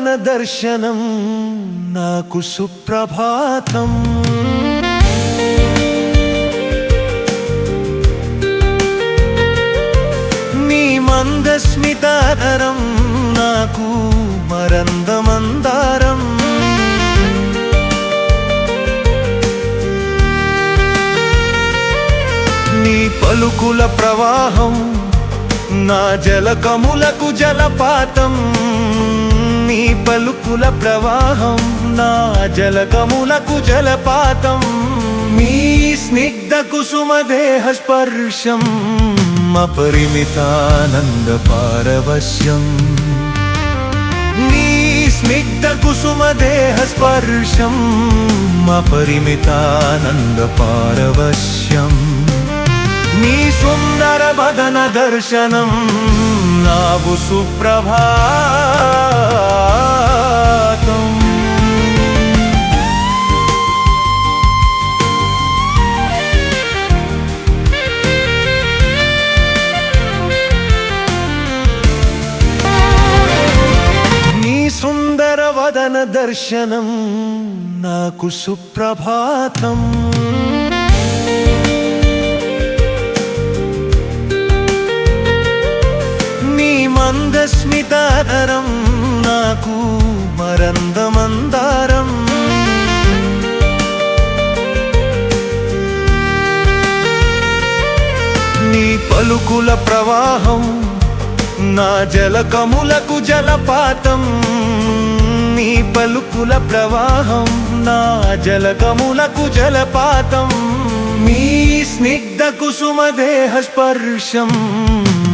జ్ఞాన దర్శనం నాకు సుప్రభాతం. నీ మందస్మితాధరం నాకు మరందమందారం. నీ పలుకుల ప్రవాహం నా జలకములకు జలపాతం. పలుకుల ప్రవాహం నా జలకములకు జలపాతం. మీ స్నిగ్ధ కుసుమ దేహ స్పర్శం అపరిమితానంద పారవశ్యం. నీ స్నిగ్ధ కుసుమ దేహ స్పర్శం అపరిమితానంద పారవశ్యం. నీ సుందర బదన దర్శనం నాగు సుప్రభాతం. నీ సుందర వదన దర్శనం నాకు సుప్రభాతం. మందస్మితాధరం నాకు మరందమందారం. నీ పలుకుల ప్రవాహం నా జలకములకు జలపాతం. నీ పలుకుల ప్రవాహం నా జలకములకు జలపాతం. మీ స్నిగ్ధ కుసుమదేహ స్పర్శం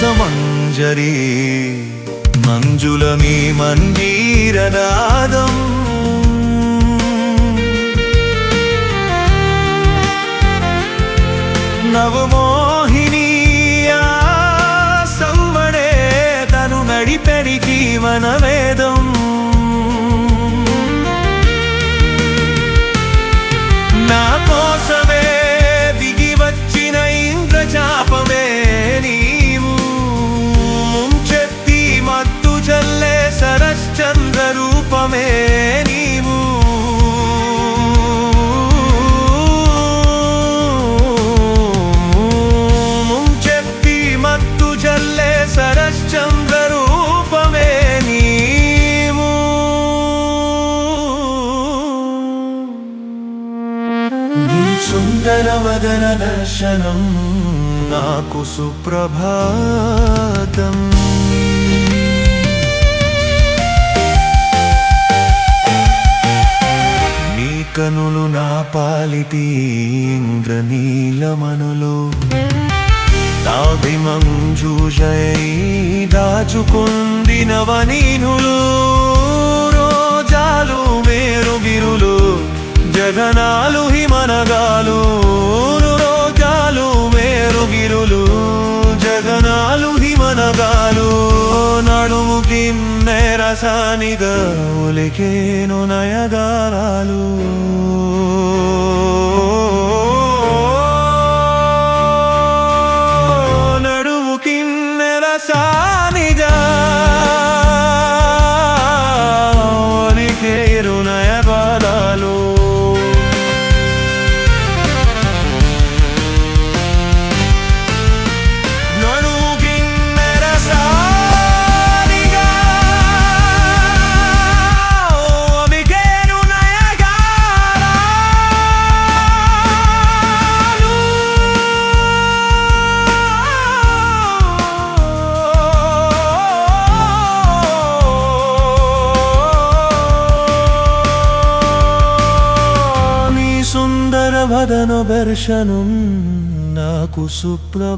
రసమంజరి మంజుల మీ మంజీరనాదం. నవమోహిని సౌవడే తను నడిపెరి జీవన సుందర వదన దర్శనం నాకు సుప్రభాతం. నీ కనులు నా పాలిటి ఇంద్రనీలమనులు తాభిమంజూషై దాచుకుందినవనీనులు. నీనులు జగనాలు హిమనగాలు రోజాలు మేరు గిరులు జగనాలు హిమనగాలు నడుము కిన్నెరసానిగా ఒలికేను నయగారాలు. సుందర భదన దర్శనం నాకు సుప్రభాతం.